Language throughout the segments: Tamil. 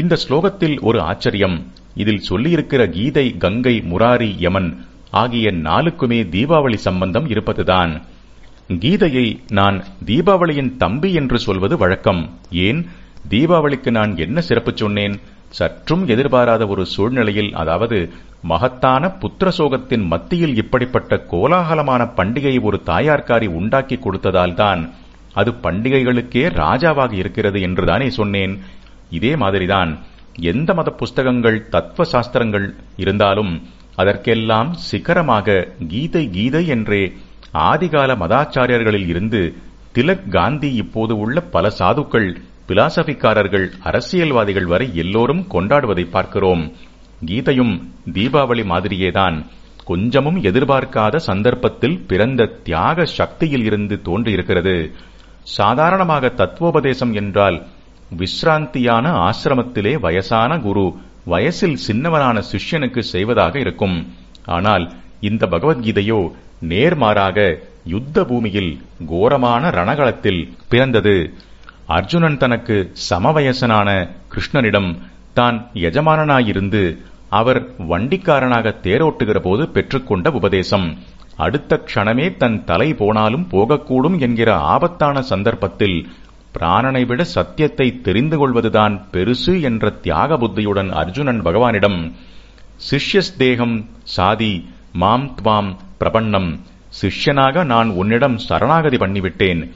இந்த ஸ்லோகத்தில் ஒரு ஆச்சரியம். இதில் சொல்லியிருக்கிற கீதை கங்கை முராரி யமன் ஆகிய நாளுக்குமே தீபாவளி சம்பந்தம் இருப்பதுதான். கீதையை நான் தீபாவளியின் தம்பி என்று சொல்வது வழக்கம். ஏன்? தீபாவளிக்கு நான் என்ன சிறப்பு சொன்னேன்? சற்றும் எதிர்பாராத ஒரு சூழ்நிலையில் அதாவது மகத்தான புத்திர சோகத்தின் மத்தியில் இப்படிப்பட்ட கோலாகலமான பண்டிகை ஒரு தாயார்காரி உண்டாக்கி கொடுத்ததால்தான் அது பண்டிகைகளுக்கே ராஜாவாக இருக்கிறது என்றுதானே சொன்னேன். இதே மாதிரிதான் எந்த மத புஸ்தகங்கள் தத்துவ சாஸ்திரங்கள் இருந்தாலும் அதற்கெல்லாம் சிகரமாக கீதை கீதை என்றே ஆதிகால மதாச்சாரியர்களில் இருந்து திலக் காந்தி இப்போது உள்ள பல சாதுக்கள் பிலாசபிக்காரர்கள் அரசியல்வாதிகள் வரை எல்லோரும் கொண்டாடுவதை பார்க்கிறோம். கீதையும் தீபாவளி மாதிரியேதான். கொஞ்சமும் எதிர்பார்க்காத சந்தர்ப்பத்தில் பிறந்த தியாக சக்தியில் இருந்து தோன்றியிருக்கிறது. சாதாரணமாக தத்துவோபதேசம் என்றால் விஸ்ராந்தியான ஆசிரமத்திலே வயசான குரு வயசில் சின்னவனான சிஷ்யனுக்கு செய்வதாக இருக்கும். ஆனால் இந்த பகவத்கீதையோ நேர்மாறாக யுத்த பூமியில் கோரமான ரணகளத்தில் பிறந்தது. அர்ஜுனன் தனக்கு சமவயசனான கிருஷ்ணனிடம் தான் எஜமானனாயிருந்து அவர் வண்டிக்காரனாக தேரோட்டுகிற போது பெற்றுக்கொண்ட உபதேசம். அடுத்த க்ஷணமே தன் தலை போனாலும் போகக்கூடும் என்கிற ஆபத்தான சந்தர்ப்பத்தில் பிராணனை விட சத்தியத்தை தெரிந்து கொள்வதுதான் பெருசு என்ற தியாக புத்தியுடன் அர்ஜுனன் பகவானிடம் சிஷ்யஸ்தேகம் சாதி மாம் துவாம் பிரபன்னம். சிஷ்யனாக நான் உன்னிடம் சரணாகதி பண்ணிவிட்டேன்.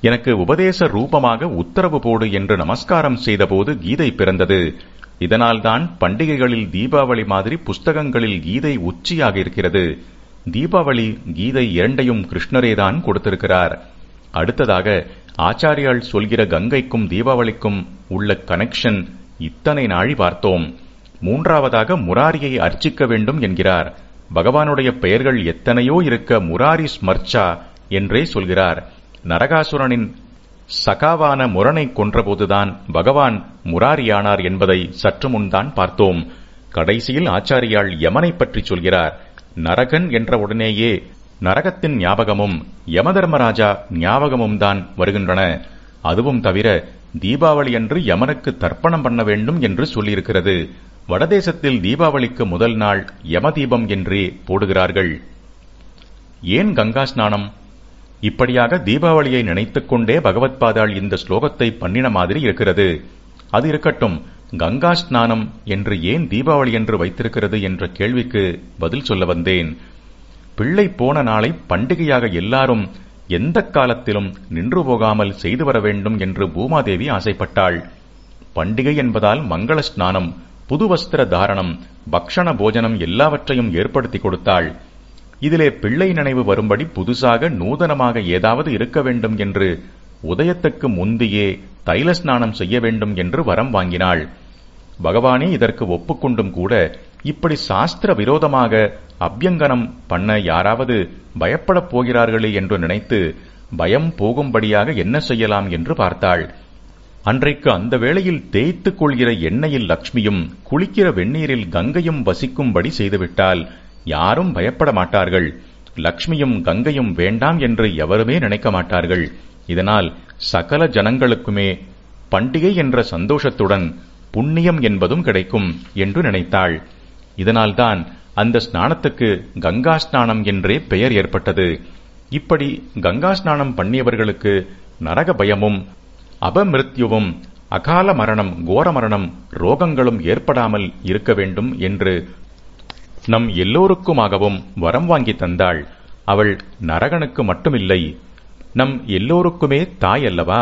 எனக்கு உபதேச ரூபமாக உத்தரவு போடு என்று நமஸ்காரம் செய்தபோது கீதை பிறந்தது. இதனால்தான் பண்டிகைகளில் தீபாவளி மாதிரி புஸ்தகங்களில் கீதை உச்சியாக இருக்கிறது தீபாவளி கீதை இரண்டையும் கிருஷ்ணரேதான் கொடுத்திருக்கிறார். அடுத்ததாக ஆச்சாரியால் சொல்கிற கங்கைக்கும் தீபாவளிக்கும் உள்ள கனெக்ஷன் இத்தனை நாழி பார்த்தோம். மூன்றாவதாக முராரியை அர்ச்சிக்க வேண்டும் என்கிறார். பகவானுடைய பெயர்கள் எத்தனையோ இருக்க முராரி ஸ்மர்ச்சா என்றே சொல்கிறார். நரகாசுரனின் சகாவான முரணை கொன்றபோதுதான் பகவான் முராரியானார் என்பதை சற்று முன்தான் பார்த்தோம். கடைசியில் ஆச்சாரியால் யமனை பற்றி சொல்கிறார். நரகன் என்ற உடனேயே நரகத்தின் ஞாபகமும் யமதர்மராஜா ஞாபகமும் தான் வருகின்றன. அதுவும் தவிர தீபாவளி அன்று யமனுக்கு தர்ப்பணம் பண்ண வேண்டும் என்று சொல்லியிருக்கிறது. வடதேசத்தில் தீபாவளிக்கு முதல் நாள் யமதீபம் என்றே போடுகிறார்கள். ஏன் கங்கா ஸ்நானம்? இப்படியாக தீபாவளியை நினைத்துக் கொண்டே பகவத்பாதாள் இந்த ஸ்லோகத்தை பண்ணின மாதிரி இருக்கிறது. அது இருக்கட்டும் கங்கா ஸ்நானம் என்று ஏன் தீபாவளி என்று வைத்திருக்கிறது என்ற கேள்விக்கு பதில் சொல்ல வந்தேன். பிள்ளை போன நாளை பண்டிகையாக எல்லாரும் எந்த காலத்திலும் நின்று போகாமல் செய்து வர வேண்டும் என்று பூமாதேவி ஆசைப்பட்டாள். பண்டிகை என்பதால் மங்கள ஸ்நானம் புது வஸ்திர தாரணம் பக்ஷண போஜனம் எல்லாவற்றையும் ஏற்படுத்தி கொடுத்தாள். இதிலே பிள்ளை நினைவு வரும்படி புதுசாக நூதனமாக ஏதாவது இருக்க வேண்டும் என்று உதயத்துக்கு முந்தியே தைல ஸ்நானம் செய்ய வேண்டும் என்று வரம் வாங்கினாள். பகவானே இதற்கு ஒப்புக்கொண்டும் கூட இப்படி சாஸ்திர விரோதமாக அபியங்கனம் பண்ண யாராவது பயப்படப் போகிறார்களே என்று நினைத்து பயம் போகும்படியாக என்ன செய்யலாம் என்று பார்த்தாள். அன்றைக்கு அந்த வேளையில் தேய்த்துக் கொள்கிற எண்ணெயில் லக்ஷ்மியும் குளிக்கிற வெந்நீரில் கங்கையும் வசிக்கும்படி செய்துவிட்டால் யாரும் பயப்பட மாட்டார்கள். லக்ஷ்மியும் கங்கையும் வேண்டாம் என்று எவருமே நினைக்க மாட்டார்கள். இதனால் சகல ஜனங்களுக்குமே பண்டிகை என்ற சந்தோஷத்துடன் புண்ணியம் என்பதும் கிடைக்கும் என்று நினைத்தாள். இதனால்தான் அந்த ஸ்நானத்துக்கு கங்கா ஸ்நானம் என்றே பெயர் ஏற்பட்டது. இப்படி கங்கா ஸ்நானம் பண்ணியவர்களுக்கு நரக பயமும் அபமிருத்யுவும் அகால மரணம் கோர மரணம் ரோகங்களும் ஏற்படாமல் இருக்க வேண்டும் என்று நம் எல்லோருக்குமாகவும் வரம் வாங்கி தந்தாள். அவள் நரகனுக்கு மட்டுமில்லை நம் எல்லோருக்குமே தாய் அல்லவா?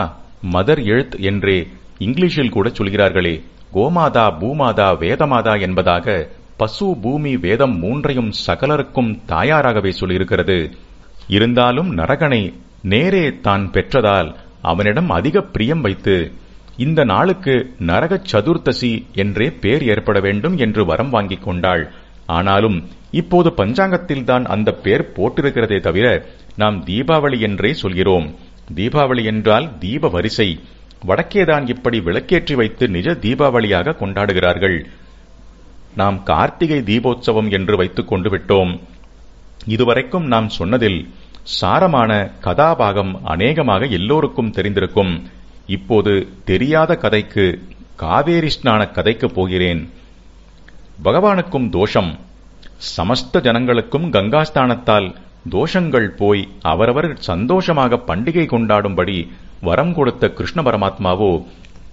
மதர் எழுத் என்றே இங்கிலீஷில் கூட சொல்கிறார்களே கோமாதா பூமாதா வேதமாதா என்பதாக பசு பூமி வேதம் மூன்றையும் சகலருக்கும் தாயாராகவே சொல்லியிருக்கிறது. இருந்தாலும் நரகனை நேரே தான் பெற்றதால் அவனிடம் அதிக பிரியம் வைத்து இந்த நாளுக்கு நரக சதுர்த்தசி என்றே பேர் ஏற்பட வேண்டும் என்று வரம் வாங்கிக் கொண்டாள். ஆனாலும் இப்போது பஞ்சாங்கத்தில்தான் அந்த பேர் போட்டிருக்கிறதே தவிர நாம் தீபாவளி என்றே சொல்கிறோம். தீபாவளி என்றால் தீப வரிசை. வடக்கேதான் இப்படி விளக்கேற்றி வைத்து நிஜ தீபாவளியாக கொண்டாடுகிறார்கள். நாம் கார்த்திகை தீபோத்சவம் என்று வைத்துக் கொண்டு விட்டோம். இதுவரைக்கும் நாம் சொன்னதில் சாரமான கதாபாகம் அநேகமாக எல்லோருக்கும் தெரிந்திருக்கும். இப்போது தெரியாத கதைக்கு காவேரி ஸ்நான கதைக்கு போகிறேன். பகவானுக்கும் தோஷம். சமஸ்த ஜனங்களுக்கும் கங்காஸ்தானத்தால் தோஷங்கள் போய் அவரவர் சந்தோஷமாக பண்டிகை கொண்டாடும்படி வரம் கொடுத்த கிருஷ்ண பரமாத்மாவோ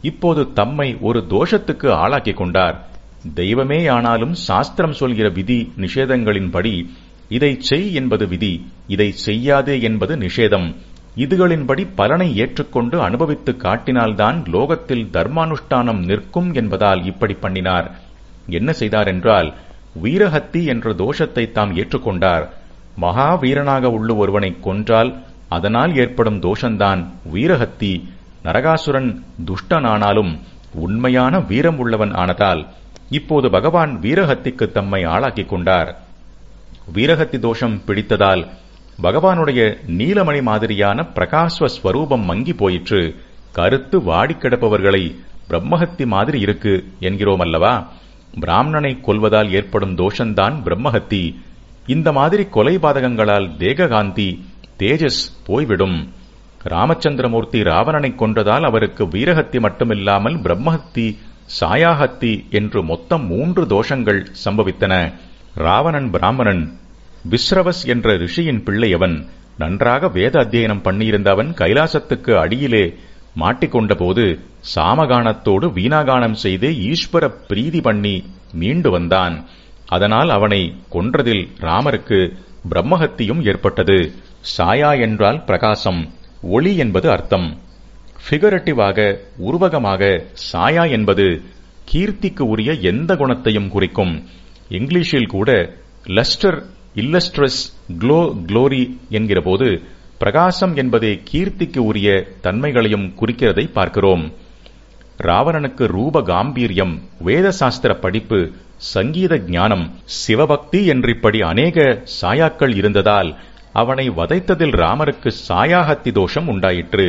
இப்போது தம்மை ஒரு தோஷத்துக்கு ஆளாக்கிக் கொண்டார். தெய்வமே ஆனாலும் சாஸ்திரம் சொல்கிற விதி நிஷேதங்களின்படி இதை செய் என்பது விதி இதை செய்யாதே என்பது நிஷேதம். இதுகளின்படி பலனை ஏற்றுக்கொண்டு அனுபவித்து காட்டினால்தான் லோகத்தில் தர்மானுஷ்டானம் நிற்கும் என்பதால் இப்படி பண்ணினார். என்ன செய்தார் என்றால் வீரஹத்தி என்ற தோஷத்தை தாம் ஏற்றுக்கொண்டார். மகா வீரனாக உள்ள ஒருவனை கொன்றால் அதனால் ஏற்படும் தோஷந்தான் வீரஹத்தி. நரகாசுரன் துஷ்டனானாலும் உண்மையான வீரம் உள்ளவன் ஆனதால் இப்போது பகவான் வீரஹத்திக்கு தம்மை ஆளாக்கிக் கொண்டார். வீரஹத்தி தோஷம் பிடித்ததால் பகவானுடைய நீலமணி மாதிரியான பிரகாஸ்வ ஸ்வரூபம் மங்கி போயிற்று. கருத்து வாடி கிடப்பவர்களை பிரம்மஹத்தி மாதிரி இருக்கு என்கிறோம் அல்லவா பிராமணனை கொல்வதால் ஏற்படும் தோஷந்தான் பிரம்மஹத்தி. இந்த மாதிரி கொலை பாதகங்களால் தேககாந்தி தேஜஸ் போய்விடும். ராமச்சந்திரமூர்த்தி ராவணனை கொன்றதால் அவருக்கு வீரஹத்தி மட்டுமில்லாமல் பிரம்மஹத்தி சாயாஹத்தி என்று மொத்தம் மூன்று தோஷங்கள் சம்பவித்தன. ராவணன் பிராமணன் விஸ்ரவஸ் என்ற ரிஷியின் பிள்ளையவன் நன்றாக வேத அத்தியனம் பண்ணியிருந்த அவன் கைலாசத்துக்கு அடியிலே மாட்டிக்கொண்டபோது சாமகானத்தோடு வீணாகானம் செய்து ஈஸ்வர பிரீதி பண்ணி மீண்டு வந்தான். அதனால் அவனை கொன்றதில் ராமருக்கு பிரம்மஹத்தியும் ஏற்பட்டது. சாயா என்றால் பிரகாசம் ஒளி என்பது அர்த்தம். ஃபிகரட்டிவாக உருவகமாக சாயா என்பது கீர்த்திக்கு உரிய எந்த குணத்தையும் குறிக்கும். இங்கிலீஷில் கூட லஸ்டர் இல்லஸ்ட்ரஸ் க்ளோ க்ளோரி என்கிற போது பிரகாசம் என்பதே கீர்த்திக்கு உரிய தன்மைகளையும் குறிக்கிறதை பார்க்கிறோம். ராவணனுக்கு ரூப காம்பீரியம் வேத சாஸ்திர படிப்பு சங்கீத ஞானம் சிவபக்தி என்றிப்படி அநேக சாயாக்கள் இருந்ததால் அவனை வதைத்ததில் ராமருக்கு சாயாஹத்தி தோஷம் உண்டாயிற்று.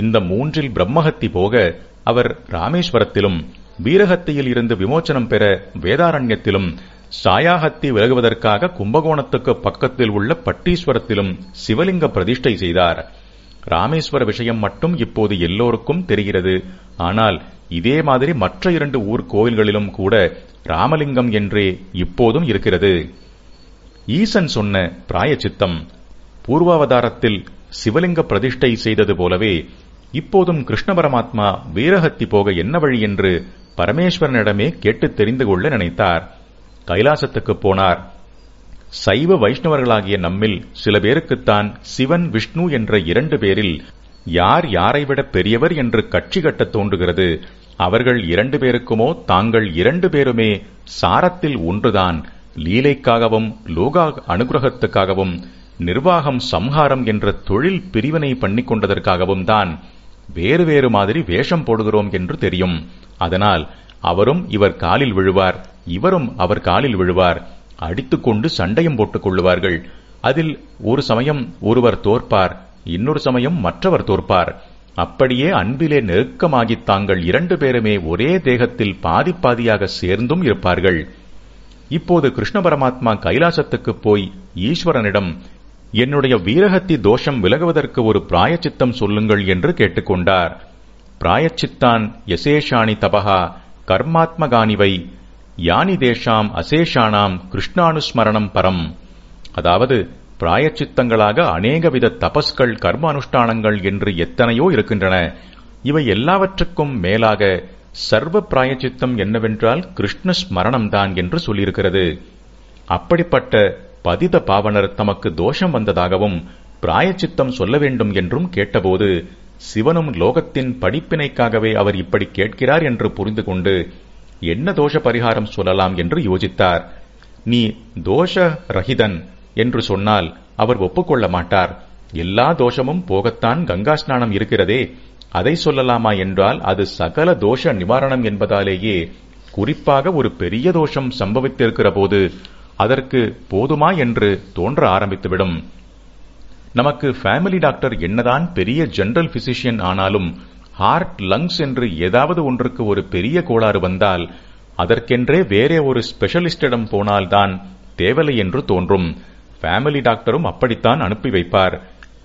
இந்த மூன்றில் பிரம்மஹத்தி போக அவர் ராமேஸ்வரத்திலும் வீரஹத்தியில் இருந்து விமோச்சனம் பெற வேதாரண்யத்திலும் சாயாஹத்தி விலகுவதற்காக கும்பகோணத்துக்கு பக்கத்தில் உள்ள பட்டீஸ்வரத்திலும் சிவலிங்க பிரதிஷ்டை செய்தார். ராமேஸ்வர விஷயம் மட்டும் இப்போது எல்லோருக்கும் தெரிகிறது. ஆனால் இதே மாதிரி மற்ற இரண்டு ஊர் கோயில்களிலும் கூட ராமலிங்கம் என்றே இப்போதும் இருக்கிறது. ஈசன் சொன்ன பிராயச்சித்தம் பூர்வாவதாரத்தில் சிவலிங்க பிரதிஷ்டை செய்தது போலவே இப்போதும் கிருஷ்ண பரமாத்மா வீரஹத்தி போக என்ன வழி என்று பரமேஸ்வரனிடமே கேட்டு தெரிந்து கொள்ள நினைத்தார். கைலாசத்துக்கு போனார். சைவ வைஷ்ணவர்களாகிய நம்மில் சில பேருக்குத்தான் சிவன் விஷ்ணு என்ற இரண்டு பேரில் யார் யாரை விட பெரியவர் என்று கட்சி கட்டத் தோன்றுகிறது. அவர்கள் இரண்டு பேருக்குமோ தாங்கள் இரண்டு பேருமே சாரத்தில் ஒன்றுதான். லீலைக்காகவும் லோகா அனுகிரகத்துக்காகவும் நிர்வாகம் சம்ஹாரம் என்ற தொழில் பிரிவினை பண்ணிக்கொண்டதற்காகவும் தான் வேறு வேறு மாதிரி வேஷம் போடுகிறோம் என்று தெரியும். அதனால் அவரும் இவர் காலில் விழுவார் இவரும் அவர் காலில் விழுவார் அடித்துக்கொண்டு சண்டையும் போட்டுக் கொள்ளுவார்கள். அதில் ஒரு சமயம் ஒருவர் தோற்பார் இன்னொரு சமயம் மற்றவர் தோற்பார். அப்படியே அன்பிலே நெருக்கமாகி தாங்கள் இரண்டு பேருமே ஒரே தேகத்தில் பாதி பாதியாக சேர்ந்தும் இருப்பார்கள். இப்போது கிருஷ்ண பரமாத்மா கைலாசத்துக்கு போய் ஈஸ்வரனிடம் என்னுடைய வீரகத்தி தோஷம் விலகுவதற்கு ஒரு பிராயச்சித்தம் சொல்லுங்கள் என்று கேட்டுக்கொண்டார். பிராயச்சித்தான் யசேஷாணி தபகா கர்மாத்மகானிவை யானி தேஷாம் அசேஷானாம் கிருஷ்ணானுஸ்மரணம் பரம். அதாவது பிராயச்சித்தங்களாக அநேகவித தபஸ்கள் கர்ம அனுஷ்டானங்கள் என்று எத்தனையோ இருக்கின்றன. இவை எல்லாவற்றுக்கும் மேலாக சர்வ பிராயச்சித்தம் என்னவென்றால் கிருஷ்ண ஸ்மரணம்தான் என்று சொல்லியிருக்கிறது. அப்படிப்பட்ட பதித பாவனர் தமக்கு தோஷம் வந்ததாகவும் பிராயச்சித்தம் சொல்ல வேண்டும் என்றும் கேட்டபோது சிவனும் லோகத்தின் படிப்பினைக்காகவே அவர் இப்படி கேட்கிறார் என்று புரிந்து கொண்டு என்ன தோஷ பரிகாரம் சொல்லலாம் என்று யோசித்தார். நீ தோஷ ரஹிதன் என்று சொன்னால் அவர் ஒப்புக்கொள்ள மாட்டார். எல்லா தோஷமும் போகத்தான் கங்கா ஸ்நானம் இருக்கிறதே. அதை சொல்லலாமா என்றால் அது சகல தோஷ நிவாரணம் என்பதாலேயே குறிப்பாக ஒரு பெரிய தோஷம் சம்பவித்திருக்கிற போது அதற்கு போதுமா என்று தோன்ற ஆரம்பித்துவிடும். நமக்கு ஃபேமிலி டாக்டர் என்னதான் பெரிய ஜெனரல் பிசிஷியன் ஆனாலும் ஹார்ட் லங்ஸ் என்று ஏதாவது ஒன்றுக்கு ஒரு பெரிய கோளாறு வந்தால் அதற்கென்றே வேறே ஒரு ஸ்பெஷலிஸ்டிடம் போனால்தான் தேவலை என்று தோன்றும். ஃபேமிலி டாக்டரும் அப்படித்தான் அனுப்பி வைப்பார்.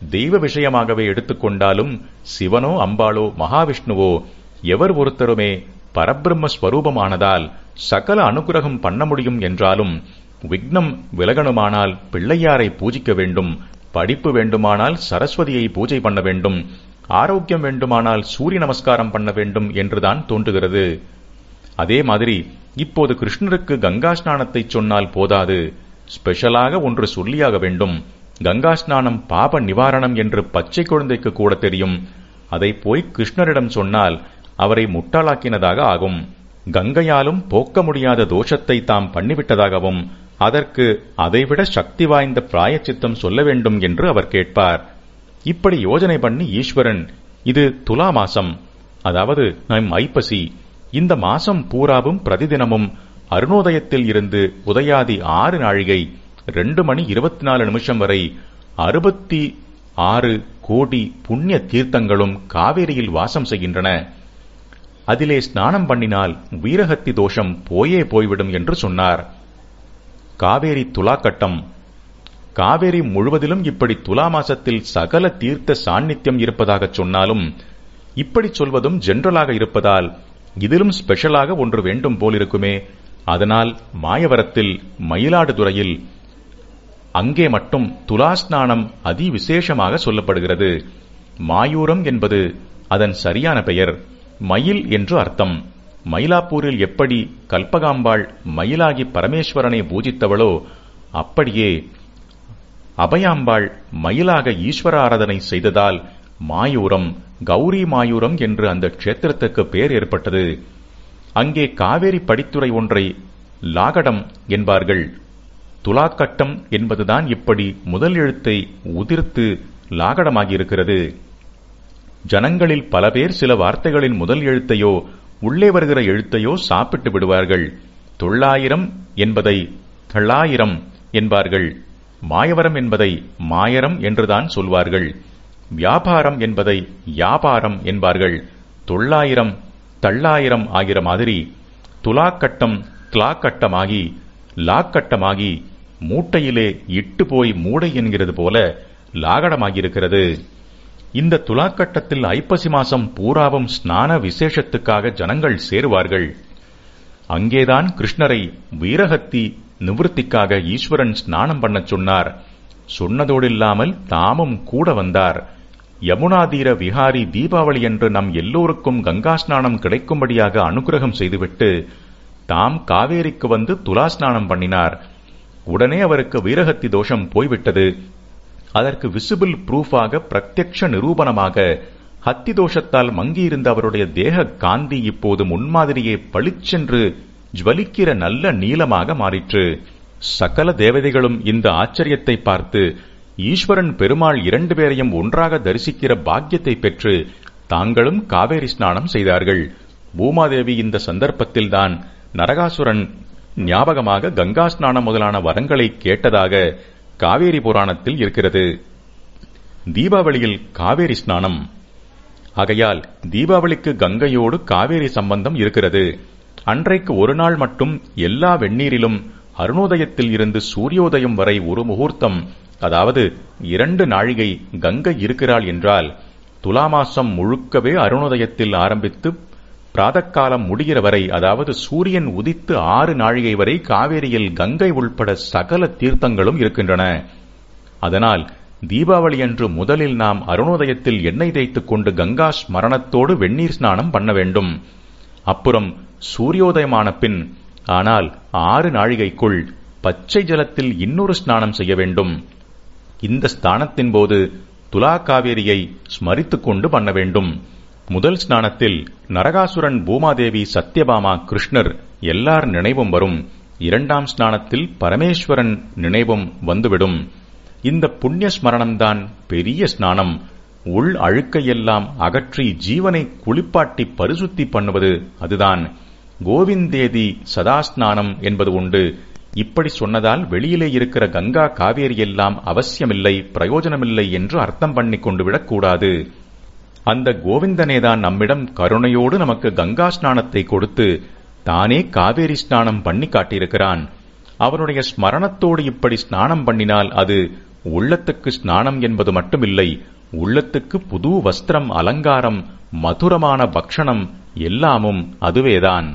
தெய்வ விஷயமாகவே எடுத்துக்கொண்டாலும் சிவனோ அம்பாளோ மகாவிஷ்ணுவோ எவர் ஒருத்தருமே பரபிரம்ம ஸ்வரூபமானதால் சகல அனுகிரகம் பண்ண முடியும் என்றாலும் விக்னம் விலகணுமானால் பிள்ளையாரை பூஜிக்க வேண்டும் படிப்பு வேண்டுமானால் சரஸ்வதியை பூஜை பண்ண வேண்டும் ஆரோக்கியம் வேண்டுமானால் சூரிய நமஸ்காரம் பண்ண வேண்டும் என்றுதான் தோன்றுகிறது. அதே மாதிரி இப்போது கிருஷ்ணருக்கு கங்கா ஸ்நானத்தை சொன்னால் போதாது. ஸ்பெஷலாக ஒன்று சொல்லியாக வேண்டும். கங்கா ஸ்நானம் பாப நிவாரணம் என்று பச்சை குழந்தைக்கு கூட தெரியும். அதை போய் கிருஷ்ணரிடம் சொன்னால் அவரை முட்டாளாக்கினதாக ஆகும். கங்கையாலும் போக்க முடியாத தோஷத்தை தாம் பண்ணிவிட்டதாகவும் அதற்கு அதைவிட சக்தி வாய்ந்த பிராயச்சித்தம் சொல்ல வேண்டும் என்று அவர் கேட்பார். இப்படி யோஜனை பண்ணி ஈஸ்வரன் இது துலா மாசம் அதாவது நம் ஐப்பசி இந்த மாசம் பூராவும் பிரதிதினமும் அருணோதயத்தில் இருந்து உதயாதி ஆறு நாழிகை ரெண்டு மணி இருபத்தி நாலு நிமிஷம் வரை அறுபத்தி ஆறு கோடி புண்ணிய தீர்த்தங்களும் காவேரியில் வாசம் செய்கின்றன. அதிலே ஸ்நானம் பண்ணினால் வீரகத்தி தோஷம் போயே போய்விடும் என்று சொன்னார். காவேரி துலாக்கட்டம். காவேரி முழுவதிலும் இப்படி துலா மாசத்தில் சகல தீர்த்த சாநித்தியம் இருப்பதாக சொன்னாலும் இப்படி சொல்வதும் ஜென்ரலாக இருப்பதால் இதிலும் ஸ்பெஷலாக ஒன்று வேண்டும் போலிருக்குமே. அதனால் மாயவரத்தில் மயிலாடுதுறையில் அங்கே மட்டும் துலாஸ்நானம் அதி விசேஷமாக சொல்லப்படுகிறது. மாயூரம் என்பது அதன் சரியான பெயர் மயில் என்று அர்த்தம். மயிலாப்பூரில் எப்படி கல்பகாம்பாள் மயிலாகி பரமேஸ்வரனை பூஜித்தவளோ அப்படியே அபயாம்பாள் மயிலாக ஈஸ்வர ஆராதனை செய்ததால் மாயூரம் கௌரி மாயூரம் என்று அந்த க்ஷேத்திரத்துக்கு பெயர் ஏற்பட்டது. அங்கே காவேரி படித்துறை ஒன்றை லாகடம் என்பார்கள். துலாக்கட்டம் என்பதுதான் இப்படி முதல் எழுத்தை உதிர்த்து லாகடமாகியிருக்கிறது. ஜனங்களில் பல பேர் சில வார்த்தைகளின் முதல் எழுத்தையோ உள்ளே வருகிற எழுத்தையோ சாப்பிட்டு விடுவார்கள். தொள்ளாயிரம் என்பதை தொள்ளாயிரம் என்பார்கள். மாயவரம் என்பதை மாயரம் என்றுதான் சொல்வார்கள். வியாபாரம் என்பதை வியாபாரம் என்பார்கள். தொள்ளாயிரம் தள்ளாயிரம் ஆகிற மாதிரி துலாக்கட்டம் துலாக்கட்டமாகி லாக்கட்டமாகி மூட்டையிலே இட்டு போய் மூடை என்கிறது போல லாகடமாகியிருக்கிறது. இந்த துலாக்கட்டத்தில் ஐப்பசி மாசம் பூராவும் ஸ்நான விசேஷத்துக்காக ஜனங்கள் சேருவார்கள். அங்கேதான் கிருஷ்ணரை வீரகத்தி நிவர்த்திக்காக ஈஸ்வரன் ஸ்நானம் பண்ணச் சொன்னார். சொன்னதோடில்லாமல் தாமும் கூட வந்தார். யமுனாதீர விஹாரி தீபாவளி என்று நம் எல்லோருக்கும் கங்கா ஸ்நானம் கிடைக்கும்படியாக அனுகிரகம் செய்துவிட்டு தாம் காவேரிக்கு வந்து துலா ஸ்நானம் பண்ணினார். உடனே அவருக்கு வீரகத்தி தோஷம் போய்விட்டது. அதற்கு விசிபிள் ப்ரூஃபாக பிரத்யக்ஷ நிரூபணமாக ஹத்தி தோஷத்தால் மங்கியிருந்த அவருடைய தேக காந்தி இப்போது முன்மாதிரியே பளிச்சென்று ஜுவலிக்கிற நல்ல நீளமாக மாறிற்று. சகல தேவதைகளும் இந்த ஆச்சரியத்தை பார்த்து ஈஸ்வரன் பெருமாள் இரண்டு பேரையும் ஒன்றாக தரிசிக்கிற பாக்கியத்தை பெற்று தாங்களும் காவேரி ஸ்நானம் செய்தார்கள். பூமாதேவி இந்த சந்தர்ப்பத்தில்தான் நரகாசுரன் ஞாபகமாக கங்கா ஸ்நானம் முதலான வரங்களை கேட்டதாக காவேரி புராணத்தில் இருக்கிறது. தீபாவளியில் காவேரி ஸ்நானம். ஆகையால் தீபாவளிக்கு கங்கையோடு காவேரி சம்பந்தம் இருக்கிறது. அன்றைக்கு ஒரு நாள் மட்டும் எல்லா வெந்நீரிலும் அருணோதயத்தில் இருந்து சூரியோதயம் வரை ஒரு முகூர்த்தம். அதாவது இரண்டு நாழிகை கங்கை இருக்கிறாள் என்றால் துலாமாசம் முழுக்கவே அருணோதயத்தில் ஆரம்பித்து பிராதக்காலம் முடிகிற வரை அதாவது சூரியன் உதித்து ஆறு நாழிகை வரை காவேரியில் கங்கை உள்பட சகல தீர்த்தங்களும் இருக்கின்றன. அதனால் தீபாவளி அன்று முதலில் நாம் அருணோதயத்தில் எண்ணெய் தேய்த்துக் கொண்டு கங்கா ஸ்மரணத்தோடு வெந்நீர் ஸ்நானம் பண்ண வேண்டும். அப்புறம் சூரியோதயமான பின் ஆனால் ஆறு நாழிகைக்குள் பச்சை ஜலத்தில் இன்னொரு ஸ்நானம் செய்ய வேண்டும். இந்த ஸ்தானத்தின் போது துலா காவேரியை ஸ்மரித்துக் கொண்டு பண்ண வேண்டும். முதல் ஸ்நானத்தில் நரகாசுரன் பூமாதேவி சத்யபாமா கிருஷ்ணர் எல்லார் நினைவும் வரும். இரண்டாம் ஸ்நானத்தில் பரமேஸ்வரன் நினைவும் வந்துவிடும். இந்த புண்ணிய ஸ்மரணம்தான் பெரிய ஸ்நானம். உள் அழுக்கையெல்லாம் அகற்றி ஜீவனை குளிப்பாட்டி பரிசுத்தி பண்ணுவது அதுதான். கோவிந்தேதி சதாஸ்நானம் என்பது உண்டு. இப்படி சொன்னதால் வெளியிலே இருக்கிற கங்கா காவேரி எல்லாம் அவசியமில்லை பிரயோஜனமில்லை என்று அர்த்தம் பண்ணிக் கொண்டு விடக்கூடாது. அந்த கோவிந்தனேதான் நம்மிடம் கருணையோடு நமக்கு கங்கா ஸ்நானத்தை கொடுத்து தானே காவேரி ஸ்நானம் பண்ணி காட்டியிருக்கிறான். அவனுடைய ஸ்மரணத்தோடு இப்படி ஸ்நானம் பண்ணினால் அது உள்ளத்துக்கு ஸ்நானம் என்பது மட்டுமில்லை உள்ளத்துக்கு புது வஸ்திரம் அலங்காரம் மதுரமான பக்ஷணம் எல்லாமும் அதுவேதான்.